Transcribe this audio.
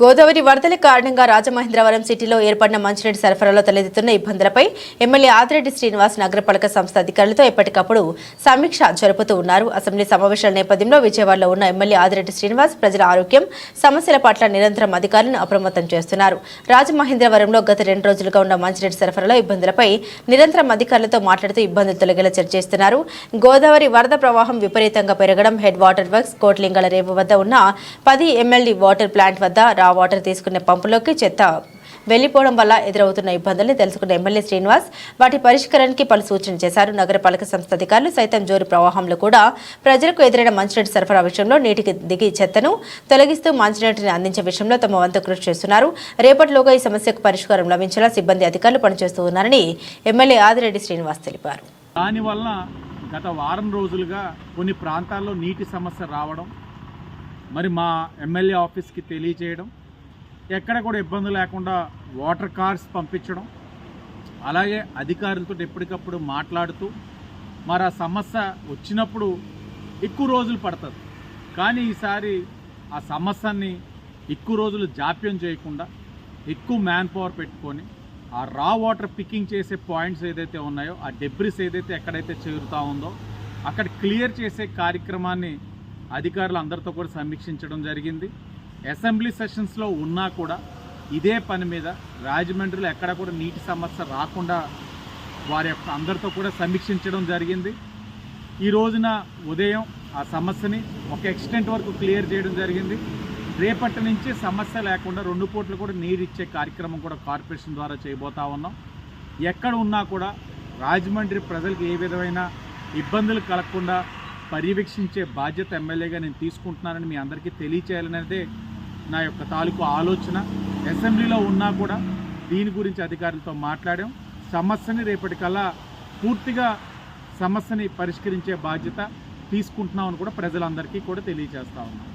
గోదావరి వరదల కారణంగా రాజమహేంద్రవరం సిటీలో ఏర్పడిన మంచినీటి సరఫరాలో తలెత్తుతున్న ఇబ్బందులపై ఎమ్మెల్యే ఆదిరెడ్డి శ్రీనివాస్ నగరపాలక సంస్థ అధికారులతో ఎప్పటికప్పుడు సమీక్ష జరుపుతూ ఉన్నారు. అసెంబ్లీ సమావేశాల నేపథ్యంలో విజయవాడలో ఉన్న ఎమ్మెల్యే ఆదిరెడ్డి శ్రీనివాస్ ప్రజల ఆరోగ్యం సమస్యల పట్ల నిరంతరం అధికారులను అప్రమత్తం చేస్తున్నారు. రాజమహేంద్రవరంలో గత రెండు రోజులుగా ఉన్న మంచినీటి సరఫరాలో ఇబ్బందులపై నిరంతరం అధికారులతో మాట్లాడుతూ ఇబ్బందులు తొలగేలా చర్చిస్తున్నారు గోదావరి వరద ప్రవాహం విపరీతంగా పెరగడం హెడ్ వాటర్ వర్క్స్ కోట్లింగల రేవు వద్ద ఉన్న పది ఎంఎల్డీ వాటర్ ప్లాంట్ వద్ద రా వాటర్ తీసుకునే పంపులోకి చెత్త వెళ్ళిపోవడం వల్ల ఎదురవుతున్న ఇబ్బందుల్ని తెలుసుకున్న ఎమ్మెల్యే శ్రీనివాస్ వాటి పరిష్కారానికి పలు సూచనలు చేశారు. నగరపాలక సంస్థ అధికారులు సైతం జోరు ప్రవాహంలో కూడా ప్రజలకు ఎదురైన మంచినీటి సరఫరా విషయంలో నీటికి దిగి చెత్తను తొలగిస్తూ మంచినీటిని అందించే విషయంలో తమ వంతు కృషి చేస్తున్నారు. రేపటిలోగా ఈ సమస్యకు పరిష్కారం లభించేలా సిబ్బంది అధికారులు పనిచేస్తూ ఉన్నారని ఎమ్మెల్యే ఆదిరెడ్డి శ్రీనివాస్ తెలిపారు. దానివల్ల గత వారం రోజులుగా కొన్ని ప్రాంతాల్లో నీటి సమస్య రావడం మరి మా ఎమ్మెల్యే ఆఫీస్కి తెలియజేయడం ఎక్కడ కూడా ఇబ్బంది లేకుండా వాటర్ కార్స్ పంపించడం అలాగే అధికారులతో ఎప్పటికప్పుడు మాట్లాడుతూ మరి ఆ సమస్య వచ్చినప్పుడు ఎక్కువ రోజులు పడుతుంది. కానీ ఈసారి ఆ సమస్యని ఎక్కువ రోజులు జాప్యం చేయకుండా ఎక్కువ మ్యాన్ పవర్ పెట్టుకొని ఆ రా వాటర్ పికింగ్ చేసే పాయింట్స్ ఏదైతే ఉన్నాయో ఆ డెబ్రిస్ ఏదైతే ఎక్కడైతే చేరుతూ ఉందో అక్కడ క్లియర్ చేసే కార్యక్రమాన్ని అధికారులు అందరితో కూడా సమీక్షించడం జరిగింది. అసెంబ్లీ సెషన్స్లో ఉన్నా కూడా ఇదే పని మీద రాజమండ్రిలో ఎక్కడ కూడా నీటి సమస్య రాకుండా వారి యొక్క అందరితో కూడా సమీక్షించడం జరిగింది. ఈ రోజున ఉదయం ఆ సమస్యని ఒక ఎక్స్టెంట్ వరకు క్లియర్ చేయడం జరిగింది. రేపటి నుంచి సమస్య లేకుండా రెండు పూట్లు కూడా నీరు ఇచ్చే కార్యక్రమం కూడా కార్పొరేషన్ ద్వారా చేయబోతా ఉన్నాం. ఎక్కడ ఉన్నా కూడా రాజమండ్రి ప్రజలకు ఏ విధమైన ఇబ్బందులు కలగకుండా పర్యవేక్షించే బాధ్యత ఎమ్మెల్యేగా నేను తీసుకుంటున్నానని మీ అందరికీ తెలియచేయాలనేదే నా యొక్క తాలూకు ఆలోచన. అసెంబ్లీలో ఉన్నా కూడా దీని గురించి అధికారులతో మాట్లాడాం. సమస్యని రేపటికల్లా పూర్తిగా సమస్యని పరిష్కరించే బాధ్యత తీసుకుంటున్నామని కూడా ప్రజలందరికీ కూడా తెలియజేస్తా ఉన్నాం.